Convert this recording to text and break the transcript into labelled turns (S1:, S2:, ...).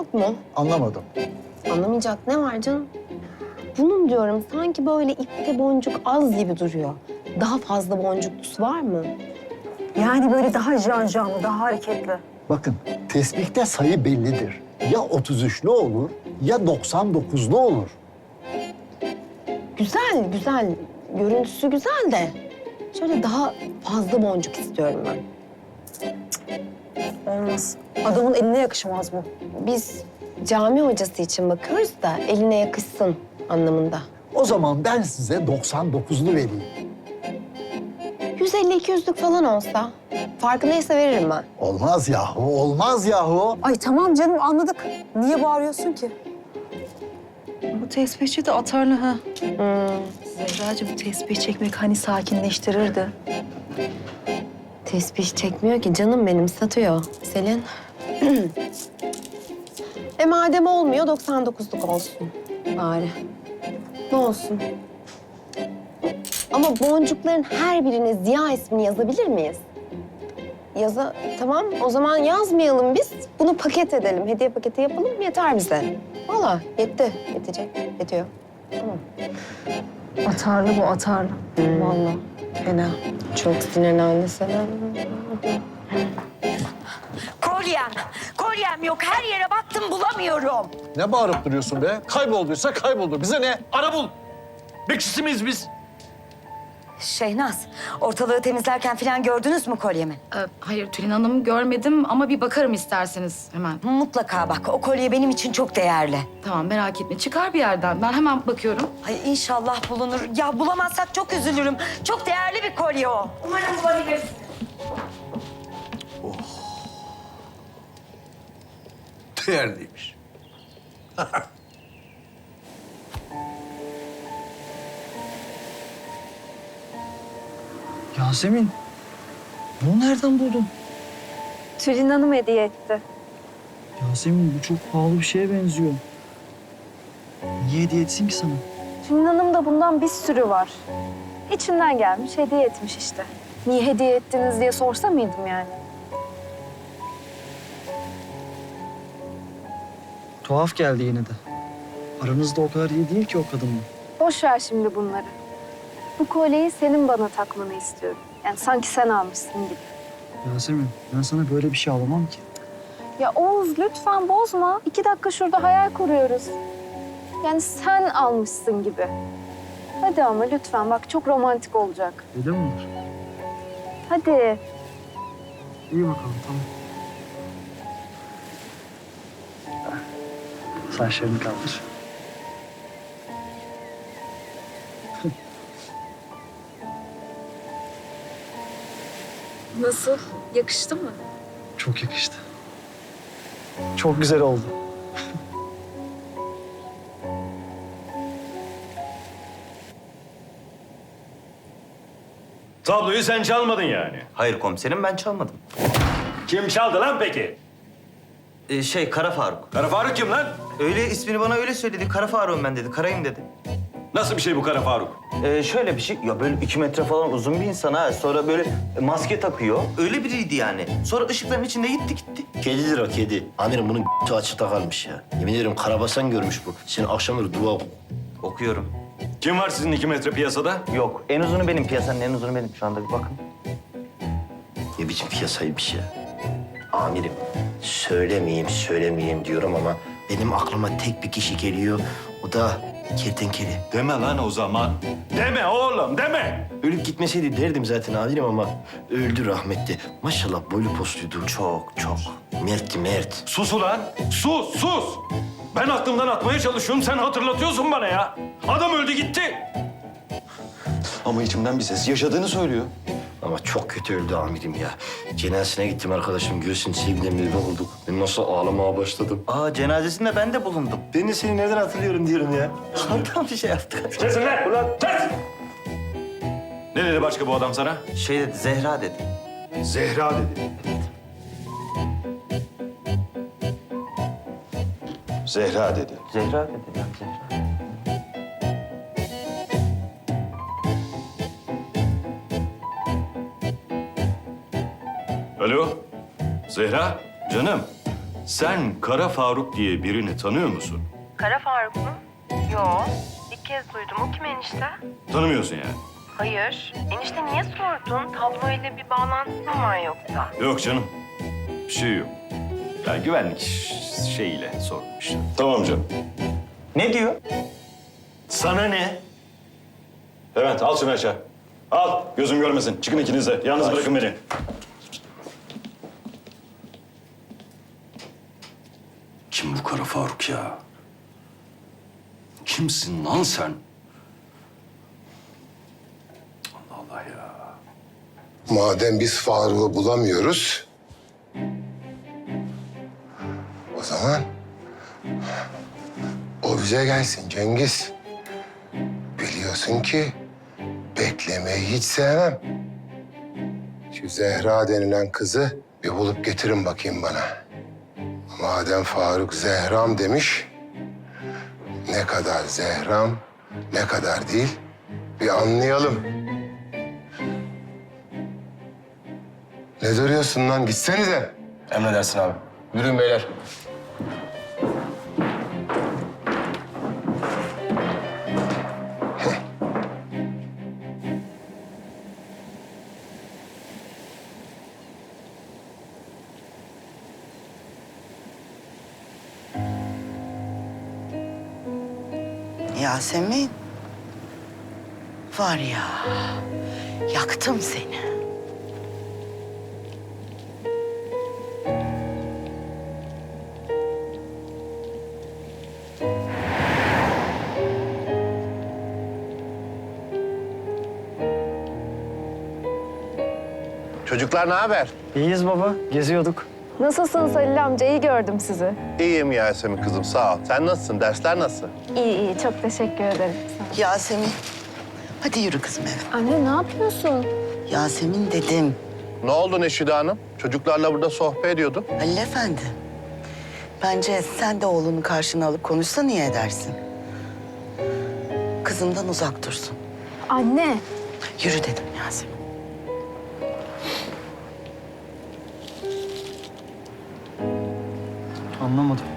S1: yok mu?
S2: Anlamadım.
S1: Anlamayacak ne var canım? Bunun diyorum sanki böyle ipte boncuk az gibi duruyor. Daha fazla boncuklusu var mı?
S3: Yani böyle daha janjanlı, daha hareketli.
S2: Bakın tesbihte sayı bellidir. Ya 33'lü olur ya 99'lu olur.
S1: Güzel, güzel. Görüntüsü güzel de şöyle daha fazla boncuk istiyorum ben.
S3: Olmaz. Adamın eline yakışmaz bu.
S1: Biz cami hocası için bakıyoruz da eline yakışsın anlamında.
S2: O zaman ben size 99'lu vereyim.
S1: 150-200'lük falan olsa farkı neyse veririm ben.
S2: Olmaz yahu, olmaz yahu.
S3: Ay tamam canım anladık. Niye bağırıyorsun ki?
S4: Bu tesbihçi de atarlı ha.
S1: Hmm.
S4: Zehracığım bu tesbih çekmek hani sakinleştirirdi.
S1: Tesbih çekmiyor ki canım benim satıyor. Selin. e madem olmuyor 99'luk olsun bari. Ne olsun? Ama boncukların her birine Ziya ismini yazabilir miyiz? Yaza tamam o zaman yazmayalım biz. Bunu paket edelim. Hediye paketi yapalım yeter bize. Valla yetti. Yetecek. Yetiyor. Tamam.
S4: Atarlı bu atarlı. Vallahi fena.
S1: Çok sinirlendi Selin.
S5: Kolyem, kolyem yok. Her yere baktım bulamıyorum.
S6: Ne bağırıp duruyorsun be? Kaybolduysa kayboldu. Bize ne? Ara bul. Bekçisi miyiz biz?
S5: Şehnaz, ortalığı temizlerken falan gördünüz mü kolyemi?
S7: Ee, hayır Tülin Hanım görmedim ama bir bakarım isterseniz hemen.
S5: Mutlaka bak. O kolye benim için çok değerli.
S7: Tamam merak etme çıkar bir yerden ben hemen bakıyorum.
S5: Ay inşallah bulunur. Ya bulamazsak çok üzülürüm. Çok değerli bir kolye o. Umarım bulabiliriz.
S6: Değerliymiş.
S8: Yasemin, bunu nereden buldun?
S3: Tülin Hanım hediye etti.
S8: Yasemin bu çok pahalı bir şeye benziyor. Niye hediye etsin ki sana?
S3: Tülin Hanım'da bundan bir sürü var. İçinden gelmiş, hediye etmiş işte. Niye hediye ettiniz diye sorsa mıydım yani?
S8: Tuhaf geldi yine de. Aranızda o kadar iyi değil ki o kadınla.
S3: Boş ver şimdi bunları. Bu kolyeyi senin bana takmanı istiyorum. Yani sanki sen almışsın gibi.
S8: Yasemin, ben sana böyle bir şey alamam ki.
S3: Ya Oğuz lütfen bozma. İki dakika şurada hayal kuruyoruz. Yani sen almışsın gibi. Hadi ama lütfen bak çok romantik olacak.
S8: Öyle mi olur?
S3: Hadi.
S8: İyi bakalım, tamam. Saçlarını kaldır.
S4: Nasıl? Yakıştı mı?
S8: Çok yakıştı. Çok güzel oldu.
S9: Tabloyu sen çalmadın yani.
S10: Hayır komiserim ben çalmadım.
S9: Kim çaldı lan peki?
S10: Ee, şey Kara Faruk.
S9: Kara Faruk kim lan?
S10: Öyle ismini bana öyle söyledi. Kara Faruk'um ben dedi. Karayım dedi.
S9: Nasıl bir şey bu Kara Faruk?
S10: Ee, şöyle bir şey. Ya böyle iki metre falan uzun bir insan ha. Sonra böyle maske takıyor. Öyle biriydi yani. Sonra ışıkların içinde gitti gitti.
S11: Kedidir o kedi. Amirim bunun açıkta kalmış ya. Yemin ederim karabasan görmüş bu. Sen akşamları dua oku.
S10: Okuyorum.
S9: Kim var sizin iki metre piyasada?
S10: Yok. En uzunu benim. Piyasanın en uzunu benim. Şu anda bir bakın.
S11: Ne biçim piyasaymış ya. Amirim söylemeyeyim söylemeyeyim diyorum ama benim aklıma tek bir kişi geliyor. O da kertenkele.
S9: Deme lan o zaman. Deme oğlum deme.
S11: Ölüp gitmeseydi derdim zaten amirim ama öldü rahmetli. Maşallah boylu posluydu.
S10: Çok çok.
S11: Mert'ti Mert.
S9: Sus ulan. Sus sus. Ben aklımdan atmaya çalışıyorum sen hatırlatıyorsun bana ya. Adam öldü gitti.
S6: Ama içimden bir ses yaşadığını söylüyor.
S11: Ama çok kötü öldü amirim ya. Cenazesine gittim arkadaşım. Göğsün sevgiden beri olduk. Ben nasıl ağlamaya başladım.
S10: Aa cenazesinde ben de bulundum.
S11: Ben de seni neden hatırlıyorum diyorum ya.
S10: Tam bir şey yaptık.
S9: Kesin lan ulan kes. Ne dedi başka bu adam sana?
S10: Şey dedi Zehra dedi.
S9: Zehra dedi.
S6: Zehra dedi.
S10: Zehra dedi. ya, Zehra.
S9: Alo. Zehra canım. Sen Kara Faruk diye birini tanıyor musun?
S12: Kara Faruk mu? Yo. İlk kez duydum. O kim enişte?
S9: Tanımıyorsun yani.
S12: Hayır. Enişte niye sordun? Tabloyla bir bağlantısı mı var yoksa?
S9: Yok canım. Bir şey yok. Ya güvenlik şeyiyle sordum işte. Tamam canım.
S10: Ne diyor?
S9: Sana ne? Levent al şunu aşağı. Al gözüm görmesin. Çıkın ikiniz de. Yalnız bırakın beni. Kim bu Kara Faruk ya? Kimsin lan sen? Allah Allah ya.
S13: Madem biz Faruk'u bulamıyoruz... O zaman... O bize gelsin Cengiz. Biliyorsun ki beklemeyi hiç sevmem. Şu Zehra denilen kızı bir bulup getirin bakayım bana. Madem Faruk Zehram demiş... Ne kadar Zehram, ne kadar değil bir anlayalım. Ne duruyorsun lan? Gitsenize.
S14: Emredersin abi. Yürüyün beyler.
S15: Yasemin. Var ya, yaktım seni.
S14: Çocuklar ne haber?
S8: İyiyiz baba. Geziyorduk.
S3: Nasılsınız Halil amca? İyi gördüm sizi.
S14: İyiyim Yasemin kızım sağ ol. Sen nasılsın? Dersler nasıl?
S3: İyi iyi. Çok teşekkür ederim.
S15: Yasemin. Hadi yürü kızım eve.
S3: Anne ne yapıyorsun?
S15: Yasemin dedim.
S14: Ne oldu Neşide Hanım? Çocuklarla burada sohbet ediyorduk.
S15: Halil Efendi. Bence sen de oğlunu karşına alıp konuşsan iyi edersin. Kızından uzak dursun.
S3: Anne.
S15: Yürü dedim Yasemin.
S8: Anlamadım.